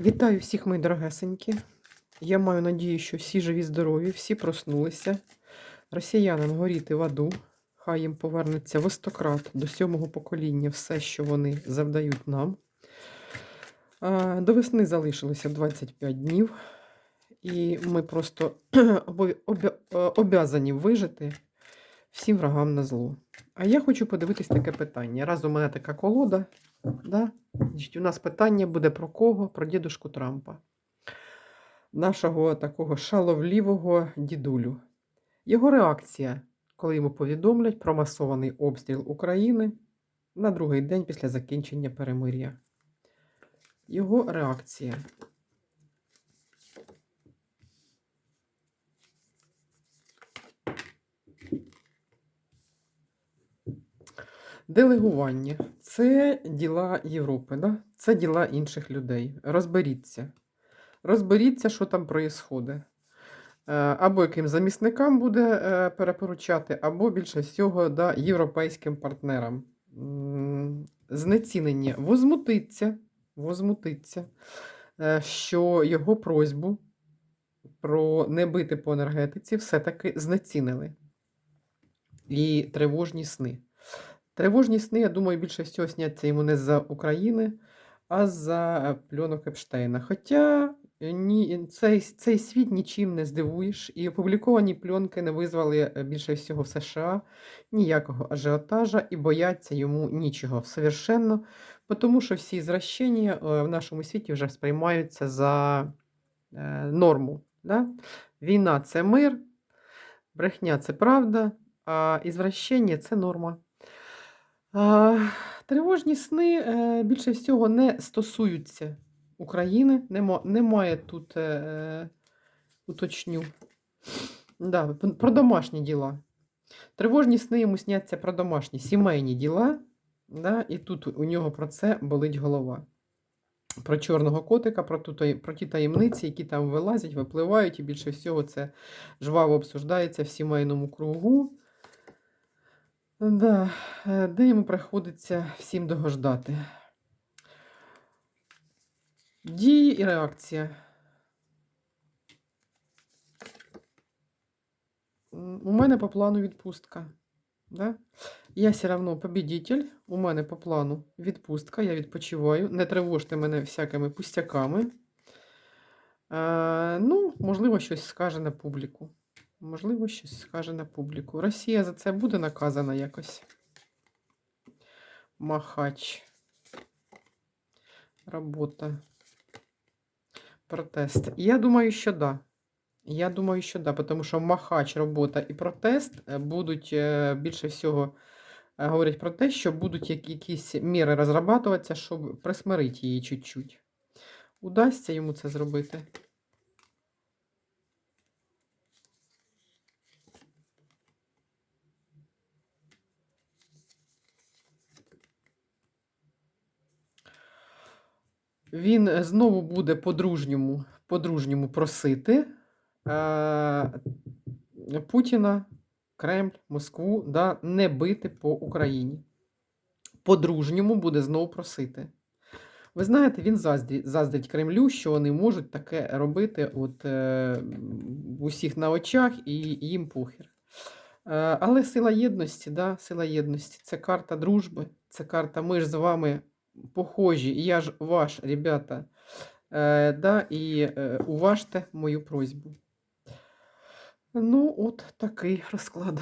Вітаю всіх, мої дорогесенькі. Я маю надію, що всі живі, здорові, всі проснулися. Росіянам горіти в аду. Хай їм повернеться востократ до сьомого покоління все, що вони завдають нам. До весни залишилося 25 днів, і ми просто обов- обя- обязані вижити всім врагам на зло. А я хочу подивитись таке питання. Раз у мене така колода, да? Значить, у нас питання буде про кого? Про дідушку Трампа, нашого такого шаловлівого дідулю. Його реакція, коли йому повідомлять про масований обстріл України на другий день після закінчення перемир'я. Його реакція. Делегування це діла Європи, да? це діла інших людей. Розберіться. Розберіться, що там проїсходить. Е, Або яким замісникам буде е, перепоручати, або більше всього да, європейським партнерам. Знецінення возмутиться, возмутиться, е, що його просьбу про не бити по енергетиці все-таки знецінили. І тривожні сни. Тривожні сни, я думаю, більше всього сняться йому не за України, а за пленок Епштейна. Хоча е, ні, цей, цей світ нічим не здивуєш, і опубліковані пленки не визвали е, більше всього в США ніякого ажіотажа і бояться йому нічого совершенно, тому що всі зращення е, в нашому світі вже сприймаються за е, норму. Да? Війна це мир, брехня це правда, а ізвращення це норма. Тривожні сни е, більше всього не стосуються України. Немає тут, е, е, уточню, да, про домашні діла. Тривожні сни йому сняться про домашні сімейні діла, да, і тут у нього про це болить голова. Про чорного котика, про, ту, про ті таємниці, які там вилазять, випливають, і більше всього це жваво обсуждається в сімейному кругу. Да, е, де йому приходиться всім догождати. Дії і реакція. У мене по плану відпустка. Да? Я все одно побідитель. У мене по плану відпустка. Я відпочиваю. Не тривожте мене всякими пустяками. Е, ну, можливо, щось скаже на публіку. Можливо, щось скаже на публіку. Росія за це буде наказана якось. Махач. Робота. Протест. Я думаю, що да. Я думаю, що да, тому що махач, робота і протест е, будуть е, більше всього е, говорять про те, що будуть якісь міри розрабатуватися, щоб присмирити її чуть-чуть. Удасться йому це зробити? Він е, знову буде по-дружньому, по-дружньому просити е, Путіна, Кремль, Москву да, не бити по Україні. По-дружньому буде знову просити. Ви знаєте, він заздрить, заздрить Кремлю, що вони можуть таке робити от, е, усіх на очах і їм похір. Е, але сила єдності, да, сила єдності це карта дружби, це карта ми ж з вами похожі, я ж ваш, ребята. Е, да, і е, уважте мою просьбу. Ну, от такий розклад.